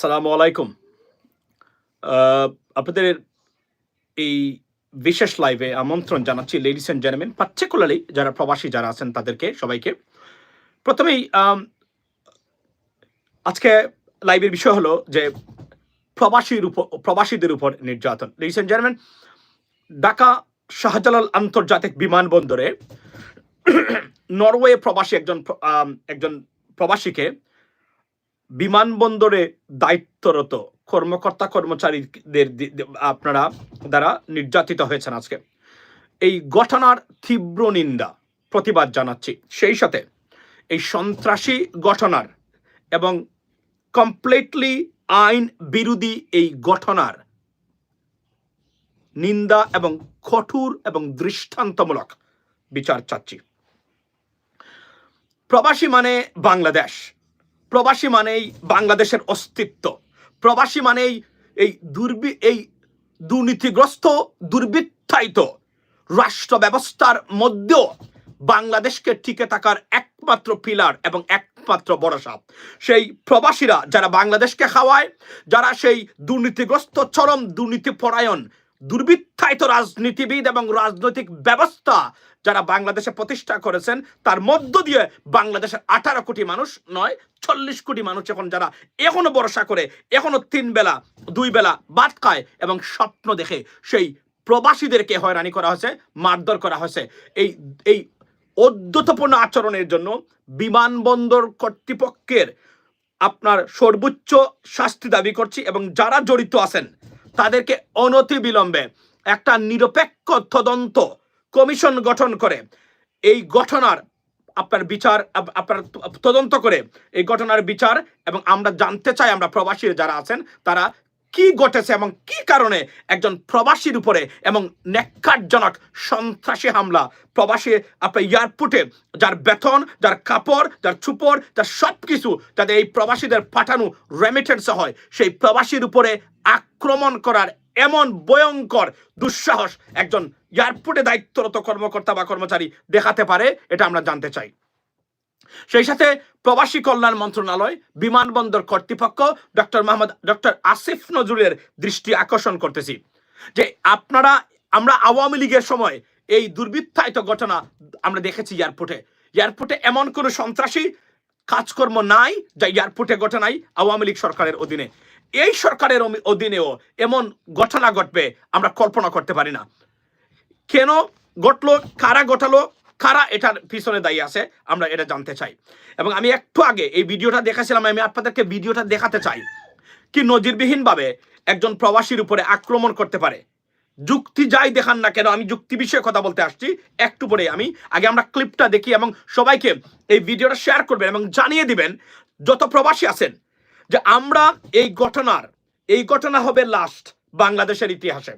সালামু আলাইকুম। আপনাদের এই বিশেষ লাইভে আমন্ত্রণ জানাচ্ছি লেডিস অ্যান্ড জেন্টলম্যান পার্টিকুলারলি যারা প্রবাসী যারা আছেন তাদেরকে, সবাইকে। প্রথমেই আজকে লাইভের বিষয় হলো যে প্রবাসীর উপর প্রবাসীদের উপর নির্যাতন। Ladies and gentleman Dhaka Shahjalal আন্তর্জাতিক বিমানবন্দরে নরওয়ে প্রবাসী একজন একজন প্রবাসীকে বিমানবন্দরে দায়িত্বরত কর্মকর্তা কর্মচারীদের আপনারা দ্বারা নির্যাতিত হয়েছেন আজকে। এই ঘটনার তীব্র নিন্দা, প্রতিবাদ জানাচ্ছি। সেই সাথে এই সন্ত্রাসী ঘটনার এবং কমপ্লিটলি আইন বিরোধী এই ঘটনার নিন্দা এবং কঠোর এবং দৃষ্টান্তমূলক বিচার চাচ্ছি। প্রবাসী মানে বাংলাদেশ। প্রবাসী মানেই বাংলাদেশের অস্তিত্ব। প্রবাসী মানেই এই দুর্বি, এই দুর্নীতিগ্রস্ত, দুর্বৃত্তায়িত রাষ্ট্র ব্যবস্থার মধ্যেও বাংলাদেশকে টিকে থাকার একমাত্র পিলার এবং একমাত্র ভরসা সেই প্রবাসীরা যারা বাংলাদেশকে খাওয়ায়, যারা সেই দুর্নীতিগ্রস্ত, চরম দুর্নীতি পরায়ণ দুর্বৃত্তায়িত রাজনীতিবিদ এবং রাজনৈতিক ব্যবস্থা যারা বাংলাদেশে প্রতিষ্ঠা করেছেন, তার মধ্য দিয়ে বাংলাদেশের আঠারো কোটি মানুষ নয়, চল্লিশ কোটি মানুষ এখন যারা এখনও ভরসা করে, এখনও তিন বেলা, দুই বেলা ভাত খায় এবং স্বপ্ন দেখে সেই প্রবাসীদেরকে হয়রানি করা হয়েছে, মারধর করা হয়েছে। এই এই অদ্যতপূর্ণ আচরণের জন্য বিমানবন্দর কর্তৃপক্ষের আপনার সর্বোচ্চ শাস্তি দাবি করছি এবং যারা জড়িত আছেন তাদেরকে অনতি বিলম্বে একটা নিরপেক্ষ তদন্ত কমিশন গঠন করে। এই ঘটনার আপনার বিচার, আপনার তদন্ত করে এই ঘটনার বিচার এবং আমরা জানতে চাই, আমরা প্রবাসী যারা আছেন, তারা কি ঘটেছে এবং কি কারণে একজন প্রবাসীর উপরে এবং নেককারজনক সন্ত্রাসী হামলা? প্রবাসী আপনার এয়ারপোর্টে যার বেতন, যার কাপড়, যার চুপড় যার সব কিছু যাতে এই প্রবাসীদের পাঠানো রেমিটেন্স হয়। সেই প্রবাসীর উপরে আক্রমণ করার এমন ভয়ঙ্কর দুঃসাহস একজন এয়ারপোর্টে দায়িত্বরত কর্মকর্তা বা কর্মচারী দেখাতে পারে, এটা আমরা জানতে চাই। সেই সাথে প্রবাসী কল্যাণ মন্ত্রণালয়, বিমানবন্দর কর্তৃপক্ষ, ডক্টর মোহাম্মদ ডক্টর আসিফ নজরুলের দৃষ্টি আকর্ষণ করতেছি। যে আপনারা, আমরা আওয়ামী লীগের সময় এই দুর্বৃত্তায়িত ঘটনা আমরা দেখেছি এয়ারপোর্টে। এয়ারপোর্টে এমন কোনো সন্ত্রাসী কাজকর্ম নাই যা এয়ারপোর্টে ঘটে নাই আওয়ামী লীগ সরকারের অধীনে। এই সরকারের অধীনেও এমন ঘটনা ঘটবে আমরা কল্পনা করতে পারি না। কেন ঘটলো, কারা ঘটালো কারা এটার পিছনে দায়ী আছে, আমরা এটা জানতে চাই। এবং আমি একটু আগে এই ভিডিওটা দেখাছিলাম, আমি আপনাদেরকে ভিডিওটা দেখাতে চাই কি নজিরবিহীনভাবে একজন প্রবাসীর উপরে আক্রমণ করতে পারে। যুক্তি যাই দেখান না কেন, আমি যুক্তি বিষয়ে কথা বলতে আসছি, একটু পরে আমি, আগে আমরা ক্লিপটা দেখি এবং সবাইকে এই ভিডিওটা শেয়ার করবেন এবং জানিয়ে দিবেন, যত প্রবাসী আছেন, যে আমরা এই ঘটনার, এই ঘটনা হবে লাস্ট বাংলাদেশের ইতিহাসে।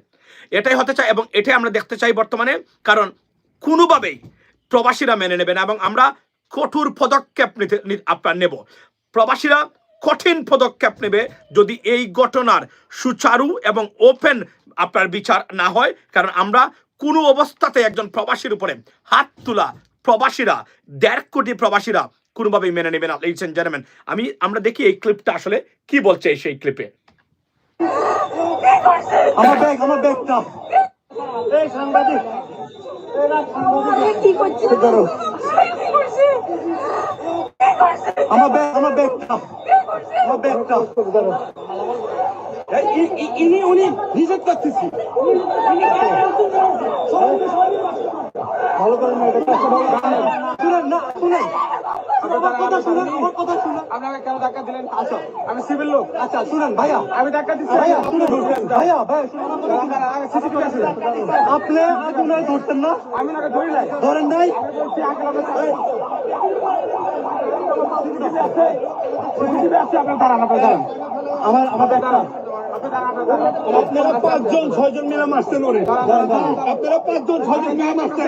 এটাই হতে চাই এবং এটাই আমরা দেখতে চাই বর্তমানে, কারণ কোনোভাবেই প্রবাসীরা মেনে নেবে না এবং আমরা কঠোর পদক্ষেপ নিতে আপনার নেব। প্রবাসীরা কঠিন পদক্ষেপ নেবে যদি এই ঘটনার সুচারু এবং ওপেন আপনার বিচার না হয়, কারণ আমরা কোনো অবস্থাতে একজন প্রবাসীর উপরে হাত তোলা প্রবাসীরা, দেড় কোটি প্রবাসীরা কোনোভাবেই মেনে নেবে না। এন্ড জেন্টলম্যান আমি, আমরা দেখি এই ক্লিপটা আসলে কি বলছে সেই ক্লিপে আমার ব্যাগ, আমার ব্যাগটা। এই সাংবাদিক কি করছে ধরো। আমার ব্যাগ আমার ব্যাগটা আমার ব্যাগটা ধরো ইনি উনি নিষেধ করতেছি। ভালো করে না শুনেন না শুনেন। আপনাকে কেন ধাক্কা দিলেন আচ্ছা আমি সিভিল লোক আচ্ছা শুনেন ভাইয়া আমি ধাক্কা দিচ্ছি ভাইয়া শুনেন ভাইয়া সিসিটিভি আপনি আগে ধরতেন না আমি ধরি নাই ধরেন নাই আমার আমার দাঁড়ান আপনারা পাঁচজন ছয়জন মিলে মারছেন ওরে আপনারা পাঁচজন ছয়জন মিলে মারছেন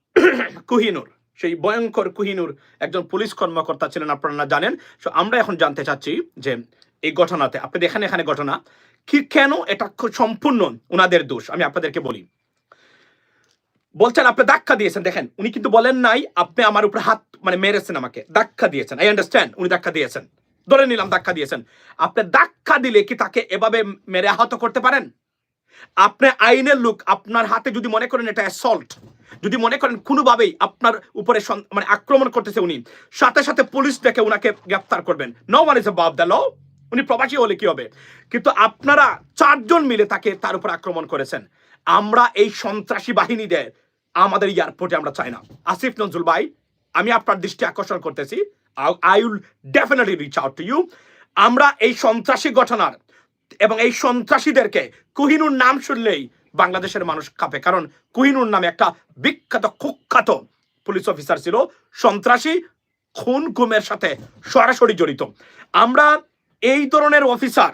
কুহিনুর, সেই ভয়ঙ্কর কুহিনুর একজন পুলিশ কর্মকর্তা ছিলেন, আপনারা জানেন। তো আমরা এখন জানতে চাচ্ছি যে এই ঘটনাতে, আপনি এখানে এখানে ঘটনা, কি কেন এটা সম্পূর্ণ ওনাদের দোষ? আমি আপনাদেরকে বলি। বলছেন, আপনি ধাক্কা দিয়েছেন। দেখেন, উনি কিন্তু বলেন নাই, আপনি আমার উপরে হাত মানে মেরেছেন আমাকে। ধাক্কা দিয়েছেন আই আন্ডারস্ট্যান্ড উনি ধাক্কা দিয়েছেন। ধরে নিলাম ধাক্কা দিয়েছেন। আপনি ধাক্কা দিলে কি তাকে এভাবে মেরে আহত করতে পারেন? আপনি আইনের লোক, আপনার হাতে যদি মনে করেন এটা অ্যাসল্ট যদি মনে করেন কোনোভাবেই আপনার উপরে মানে আক্রমণ করতেছে উনি, সাথে সাথে পুলিশ ডেকে উনাকে গ্রেফতার করবেন। No one is above the law উনি প্রবাসী হলে কি হবে? কিন্তু আপনারা চারজন মিলে তাকে তার উপর আক্রমণ করেছেন। আমরা এই সন্ত্রাসী বাহিনীদের আমাদের এয়ারপোর্টে আমরা চাই না। আসিফ নজরুল ভাই, আমি আপনার দৃষ্টি আকর্ষণ করতেছি। I will definitely reach out to you আমরা এই সন্ত্রাসী ঘটনার এবং এই সন্ত্রাসীদেরকে কুহিনুর নাম শুনলেই বাংলাদেশের মানুষ কাঁপে। কারণ কুহিনুর নামে একটা বিখ্যাত, কুখ্যাত পুলিশ অফিসার ছিল। সন্ত্রাসী খুন গুমের সাথে সরাসরি জড়িত। আমরা এই ধরনের অফিসার,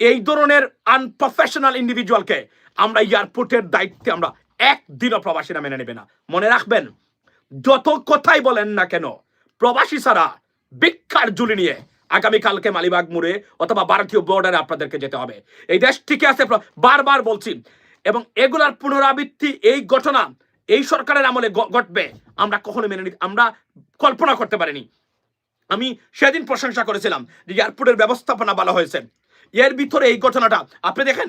এই ধরনের আনপ্রফেশনাল ইন্ডিভিজুয়ালকে আমরা এয়ারপোর্টের দায়িত্বে আমরা একদিনও প্রবাসীরা মেনে নেবে না। মনে রাখবেন, যত কথাই বলেন না কেন, প্রবাসী ছাড়া ভিক্ষার জুলি নিয়ে আগামীকালকে মালিবাগ মোড়ে অথবা ভারতীয় বর্ডারে আপনাদেরকে যেতে হবে। এই দেশ টিকে আছে বারবার বলছি। এবং এগুলার পুনরাবৃত্তি, এই ঘটনা, এই সরকারের আমলে ঘটবে, আমরা কখনো মেনে নিতে আমরা কল্পনা করতে পারিনি। আমি সেদিন প্রশংসা করেছিলাম যে এয়ারপোর্টের ব্যবস্থাপনা ভালো হয়েছে। এর ভিতরে এই ঘটনাটা, আপনি দেখেন,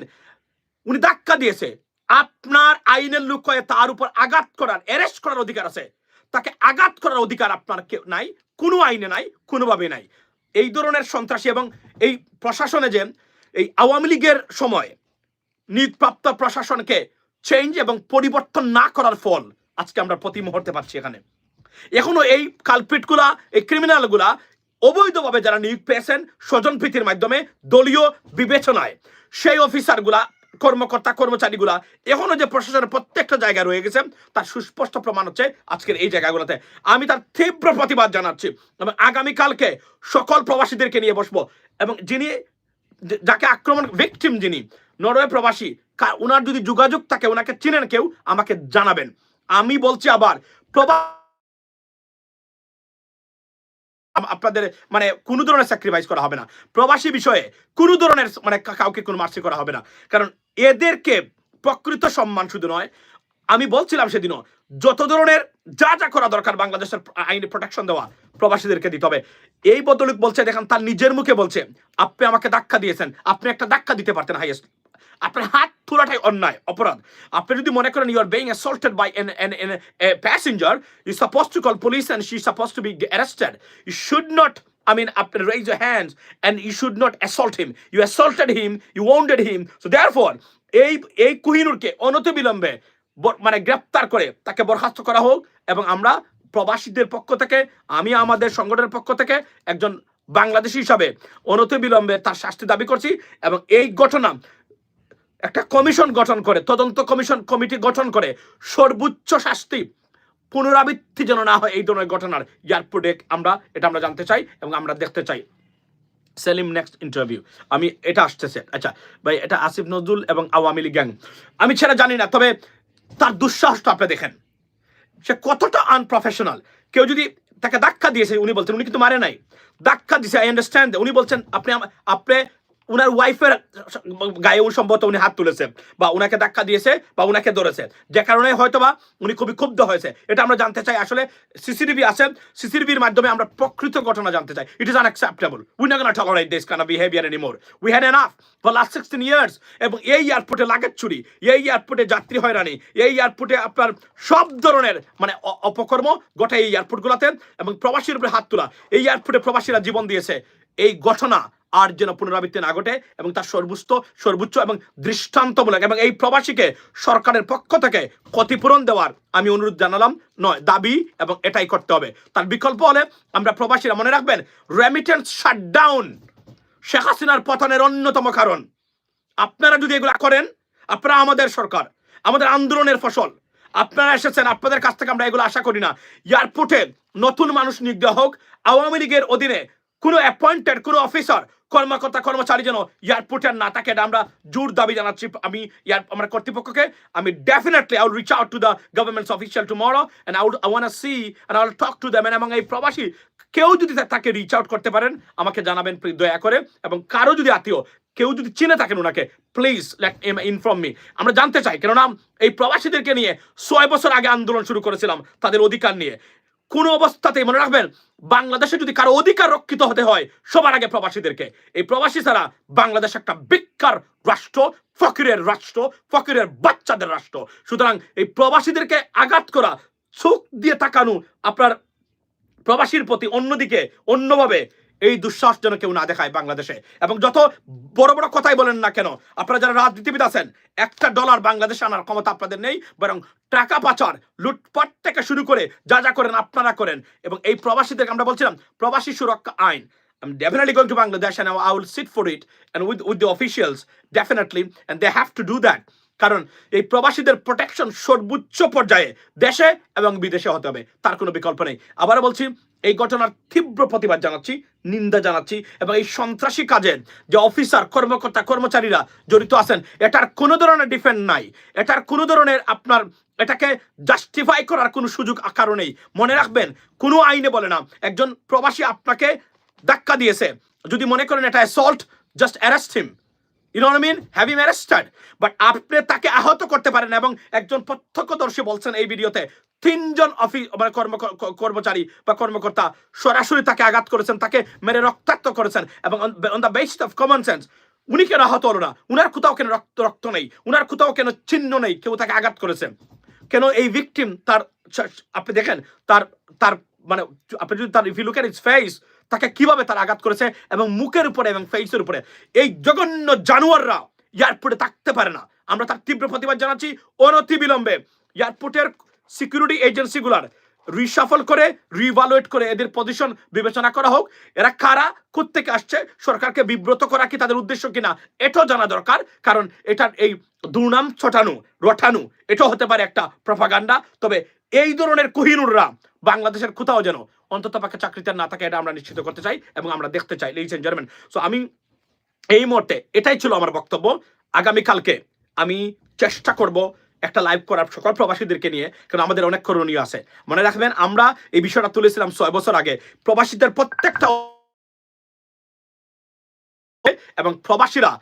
উনি ধাক্কা দিয়েছে। আপনার আইনের লোক তার উপর আঘাত করার অ্যারেস্ট করার অধিকার আছে। তাকে আঘাত করার অধিকার আপনার কেউ নাই, কোনো আইনে নাই কোনোভাবে নাই। এই ধরনের সন্ত্রাসী এবং এই প্রশাসনে যে এই আওয়ামী লীগের সময় নিয়োগপ্রাপ্ত প্রশাসনকে চেঞ্জ এবং পরিবর্তন না করার ফল আজকে আমরা প্রতি মুহূর্তে পাচ্ছি এখানে। এখনও এই কালপিটগুলা এই ক্রিমিনালগুলা অবৈধভাবে যারা নিয়োগ পেয়েছেন স্বজন প্রীতির মাধ্যমে দলীয় বিবেচনায় সেই অফিসারগুলা কর্মকর্তা, কর্মচারীগুলা এখনও যে প্রশাসনের প্রত্যেকটা জায়গায় রয়ে গেছে, তার সুস্পষ্ট প্রমাণ হচ্ছে আজকের এই জায়গাগুলোতে। আমি তার তীব্র প্রতিবাদ জানাচ্ছি এবং আগামীকালকে সকল প্রবাসীদেরকে নিয়ে বসবো এবং যিনি যাকে আক্রমণ ভিকটিম যিনি, নরওয়ে প্রবাসী ওনার যদি যোগাযোগ থাকে ওনাকে চিনেন কেউ, আমাকে জানাবেন। আমি বলছি আবার, প্রবা আপনাদের মানে কোনো ধরনের স্যাক্রিফাইস করা হবে না। প্রবাসী বিষয়ে কোনো ধরনের মানে কাউকে কোনো মার্সি করা হবে না। কারণ এদেরকে প্রকৃত সম্মান শুধু নয়, আমি বলছিলাম সেদিনও, যত ধরনের যা যা করা দরকার বাংলাদেশের আইনি প্রোটেকশন দেওয়া প্রবাসীদেরকে দিতে হবে। এই বদলুক বলছে, দেখেন, তার নিজের মুখে বলছে, আপনি আমাকে ধাক্কা দিয়েছেন। আপনি একটা ধাক্কা দিতে পারতেন হাইয়েস্ট আপনার হাত তোলাটাই অন্যায় অপরাধ আপনি যদি মনে করেন you are being assaulted by an an an passenger you suppose to call police and she suppose to be arrested you should not I mean, after raise your hands and you should not assault him. You assaulted him, you wounded him. So therefore, এই এই কুহিনুরকে অনতিবিলম্বে মানে গ্রেপ্তার করে তাকে বরখাস্ত করা হোক এবং আমরা প্রবাসীদের পক্ষ থেকে আমি আমাদের সংগঠনের পক্ষ থেকে একজন বাংলাদেশি হিসাবে অনতিবিলম্বে তার শাস্তি দাবি করছি এবং এই ঘটনা একটা কমিশন গঠন করে, তদন্ত কমিশন কমিটি গঠন করে, সর্বোচ্চ শাস্তি পুনরাবৃত্তি যেন না হয় এই ধরনের ঘটনার। এয়ারপোর্টে আমরা, এটা আমরা জানতে চাই এবং আমরা দেখতে চাই। সেলিম নেক্সট ইন্টারভিউ আমি, এটা আসতেছে। আচ্ছা ভাই, এটা আসিফ নজরুল এবং আওয়ামী লীগ গ্যাং আমি সেটা জানি না, তবে তার দুঃসাহসটা আপনি দেখেন। সে কতটা আনপ্রফেশনাল কেউ যদি তাকে ধাক্কা দিয়েছে, উনি বলছেন, উনি কিন্তু মারে নাই। ধাক্কা দিয়েছে আই আন্ডারস্ট্যান্ড উনি বলছেন, আপনি আপনি উনার ওয়াইফের গায়ে উনি সম্ভবত উনি হাত তুলেছে বা উনাকে ধাক্কা দিয়েছে বা উনাকে ধরেছে। যে কারণে হয়তো বা উনি খুবই ক্ষুব্ধ হয়েছে। এটা আমরা জানতে চাই আসলে সিসিটিভি আছে। সিসিটিভির মাধ্যমে আমরা প্রকৃত ঘটনা জানতে চাই। ইট ইজ আনএক্সেপ্টেবল উই না gonna tolerate this of behaviour anymore we had enough for last sixteen years এবং এই এয়ারপোর্টে লাগেজ চুরি, এই এয়ারপোর্টে যাত্রী হয়রানি, এই এয়ারপোর্টে আপনার সব ধরনের মানে অপকর্ম গোটা এই এয়ারপোর্টগুলোতে এবং প্রবাসীর উপরে হাত তোলা। এই এয়ারপোর্টে প্রবাসীরা জীবন দিয়েছে। এই ঘটনা আর যেন পুনরাবৃত্তি না ঘটে এবং তার সর্বোচ্চ সর্বোচ্চ এবং দৃষ্টান্তমূলক এবং এই প্রবাসীকে সরকারের পক্ষ থেকে ক্ষতিপূরণ দেওয়ার আমি অনুরোধ জানালাম। নয়, দাবি এবং এটাই করতে হবে। তার বিকল্প হলে আমরা প্রবাসীরা মনে রাখবেন রেমিটেন্স শাটডাউন শেখ হাসিনার পতনের অন্যতম কারণ। আপনারা যদি এগুলা করেন, আপনারা আমাদের সরকার, আমাদের আন্দোলনের ফসল। আপনারা এসেছেন, আপনাদের কাছ থেকে আমরা এগুলো আশা করি না। এয়ারপোর্টে নতুন মানুষ নিয়োগ দেওয়া হোক, আওয়ামী লীগের অধীনে কোনো অ্যাপয়েন্টেড কোনো অফিসার কর্মকর্তা কর্মচারী যেন এয়ারপোর্টের না থাকে আমরা জোর দাবি জানাচ্ছি। আমি আমরা কর্তৃপক্ষকে, আমি definitely I will reach out to the governments official tomorrow and I would I want see and I will talk to them এবং এই প্রবাসী, কেউ যদি তাকে রিচ আউট করতে পারেন, আমাকে জানাবেন দয়া করে, এবং কারও যদি আত্মীয় কেউ যদি চিনে থাকেন ওনাকে প্লিজ লেট ইনফর্ম মি আমরা জানতে চাই, কেননা এই প্রবাসীদেরকে নিয়ে ছয় বছর আগে আন্দোলন শুরু করেছিলাম, তাদের অধিকার নিয়ে। কোনো অবস্থাতেই মনে রাখবেন, বাংলাদেশে যদি কারও অধিকার রক্ষিত হতে হয়, সবার আগে প্রবাসীদেরকে। এই প্রবাসী ছাড়া বাংলাদেশ একটা বেকার রাষ্ট্র, ফকিরের রাষ্ট্র, ফকিরের বাচ্চাদের রাষ্ট্র। সুতরাং এই প্রবাসীদেরকে আঘাত করা, চোখ দিয়ে তাকানো, আপনার প্রবাসীর প্রতি অন্যদিকে, অন্যভাবে এই দুঃসাহস যেন কেউ না দেখায় বাংলাদেশে। এবং যত বড় বড় কথাই বলেন না কেন আপনারা যারা রাজনীতিবিদ আছেন একটা ডলার বাংলাদেশে আনার ক্ষমতা আপনাদের নেই বরং টাকা পাচার লুটপাট থেকে শুরু করে যা যা করেন আপনারা করেন। এবং এই প্রবাসীদেরকে আমরা বলছিলাম প্রবাসী সুরক্ষা আইন। I'm definitely going to Bangladesh and I will sit for it and with, with the officials, definitely, and they have to do that. কারণ এই প্রবাসীদের প্রোটেকশন সর্বোচ্চ পর্যায়ে দেশে এবং বিদেশে হতে হবে তার কোনো বিকল্প নেই। আবার বলছি এই ঘটনার তীব্র প্রতিবাদ জানাচ্ছি, নিন্দা জানাচ্ছি এবং এই সন্ত্রাসী কাজে যে অফিসার, কর্মকর্তা, কর্মচারীরা জড়িত আছেন, এটার কোনো ধরনের ডিফেন্ড নাই। এটার কোনো ধরনের আপনার এটাকে জাস্টিফাই করার কোনো সুযোগ আকারও নেই। মনে রাখবেন, কোনো আইনে বলে না, একজন প্রবাসী আপনাকে ধাক্কা দিয়েছে। যদি মনে করেন এটা assault just arrest him you know mean have him but আপনি তাকে আহত করতে পারেন এবং একজন প্রত্যক্ষদর্শী বলছেন এই ভিডিওতে তিনজন অফিস মানে কর্ম কর্মচারী বা কর্মকর্তা সরাসরি তাকে আঘাত করেছেন, তাকে মেরে রক্তাক্ত করেছেন এবং on the basis of common sense উনি কেন আহত হলো না? উনার কোথাও কেন রক্ত রক্ত নেই? উনার কোথাও কেন চিহ্ন নেই? কেউ তাকে আঘাত করেছেন কেন এই ভিকটিম তার আপনি দেখেন, তার তার মানে আপনি যদি তার if you look at its face তাকে কীভাবে তার আঘাত করেছে এবং মুখের উপরে এবং ফেসের উপরে? এই জঘন্য জানোয়াররা এয়ারপোর্টে থাকতে পারে না। আমরা তার তীব্র প্রতিবাদ জানাচ্ছি অনতি বিলম্বে এয়ারপোর্টের সিকিউরিটি এজেন্সিগুলার রিসাফল করে রিভালুয়েট করে এদের পজিশন বিবেচনা করা হোক। এরা কারা, কোত্থেকে আসছে, সরকারকে বিব্রত করা কি তাদের উদ্দেশ্য কিনা, এটাও জানা দরকার। কারণ এটার এই দুর্নাম ছটানো, রটানো, এটাও হতে পারে একটা প্রপাগান্ডা তবে এই ধরনের কোহিনুররা বাংলাদেশের কোথাও যেন অন্তত পক্ষে চাকরিতে না থাকে, এটা আমরা নিশ্চিত করতে চাই এবং আমরা দেখতে চাই লেডিস এন্ড জেন্টলম্যান সো আমি এই মুহূর্তে এটাই ছিল আমার বক্তব্য। আগামীকালকে আমি চেষ্টা করব একটা লাইভ করার সকল প্রবাসীদেরকে নিয়ে, কারণ আমাদের অনেক করণীয় আছে। মনে রাখবেন, আমরা এই বিষয়টা তুলেছিলাম ছয় বছর আগে। প্রবাসীদের প্রত্যেকটা এবং প্রবাসীরা,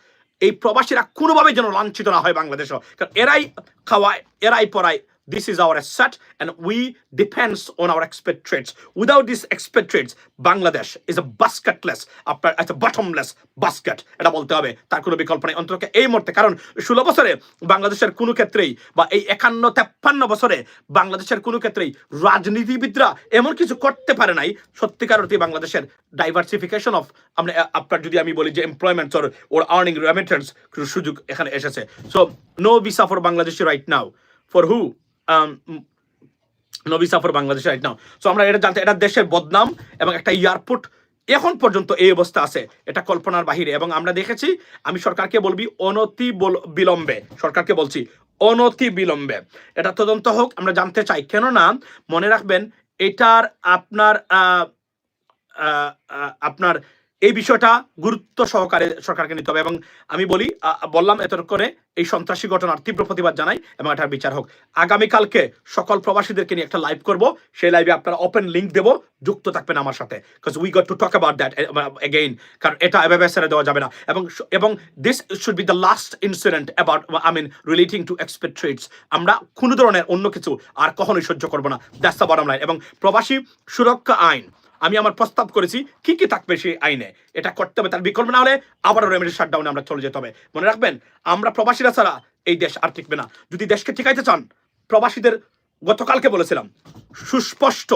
এই প্রবাসীরা কোনোভাবে যেন লাঞ্ছিত না হয় বাংলাদেশও। কারণ এরাই খাওয়ায়, এরাই পড়ায়। This is our asset, and we depends on our expatriates. Without these expatriates, bangladesh is a basketless it's a bottomless basket. এটা বলতে হবে। তার কোনো বিকল্প নেই। অন্তত এই মুহূর্তে। কারণ ষোলো বছরে বাংলাদেশের কোনো ক্ষেত্রেই বা এই একান্ন, তেপ্পান্ন বছরে বাংলাদেশের কোনো ক্ষেত্রেই রাজনীতিবিদরা এমন কিছু করতে পারে নাই। সত্যিকার অর্থে বাংলাদেশের ডাইভার্সিফিকেশন অফ আমরা আপনার যদি আমি বলি যে employment or or earning remittance সুযোগ এখানে এসেছে। So no visa for Bangladesh right now for who no visa for Bangladesh right now so আমরা এটা জানতে এটা দেশের বদনাম এবং একটা এয়ারপোর্ট এখন পর্যন্ত এই অবস্থা আছে। এটা কল্পনার বাহিরে। এবং আমরা দেখেছি, আমি সরকারকে বলবি, অনতি বল- বিলম্বে। সরকারকে বলছি, অনতি বিলম্বে। এটা তদন্ত হোক, আমরা জানতে চাই। কেননা, মনে রাখবেন, এটার আপনার আপনার এই বিষয়টা গুরুত্ব সহকারে সরকারকে নিতে হবে এবং আমি বলি বললাম এতক্ষণে এই সন্ত্রাসী ঘটনার তীব্র প্রতিবাদ জানাই এবং এটার বিচার হোক। আগামীকালকে সকল প্রবাসীদেরকে নিয়ে একটা লাইভ করব, সেই লাইভে আপনারা ওপেন লিঙ্ক দেবো, যুক্ত থাকবেন আমার সাথে because we got to talk about that again কারণ এটা এভাবে ছেড়ে দেওয়া যাবে না। এবং এবং this should be the last incident about I mean relating to expatriates আমরা কোনো ধরনের অন্য কিছু আর কখনোই সহ্য করব না। দ্যাটস দ্য লাইন এবং প্রবাসী সুরক্ষা আইন আমি আমার প্রস্তাব করেছি, কি কি থাকবে সেই আইনে? এটা করতে হবে, তার বিকল্প না হলে আবারও রেমেডি শাটডাউনে আমরা চলে যেতে হবে। মনে রাখবেন, আমরা প্রবাসীরা ছাড়া এই দেশ আর টিকবে না। যদি দেশকে ঠিকাইতে চান, প্রবাসীদের গতকালকে বলেছিলাম, সুস্পষ্ট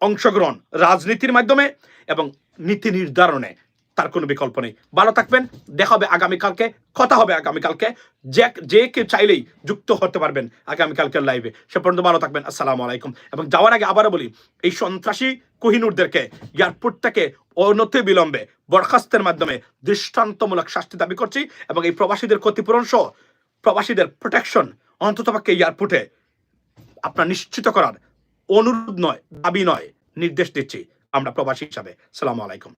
অংশগ্রহণ রাজনীতির মাধ্যমে এবং নীতি নির্ধারণে। তার কোনো বিকল্প নেই। ভালো থাকবেন, দেখা হবে আগামীকালকে, কথা হবে আগামীকালকে। যে যে কেউ চাইলেই যুক্ত হতে পারবেন আগামীকালকের লাইভে সে পর্যন্ত ভালো থাকবেন, আসসালামু আলাইকুম। এবং যাওয়ার আগে আবারও বলি, এই সন্ত্রাসী কোহিনুরদেরকে এয়ারপোর্ট থেকে অনতি বিলম্বে বরখাস্তের মাধ্যমে দৃষ্টান্তমূলক শাস্তি দাবি করছি এবং এই প্রবাসীদের ক্ষতিপূরণ সহ প্রবাসীদের প্রোটেকশন অন্ততপক্ষে এয়ারপোর্টে আপনার নিশ্চিত করার অনুরোধ নয়, দাবি নয়, নির্দেশ দিচ্ছি আমরা প্রবাসী হিসাবে। সালামু আলাইকুম।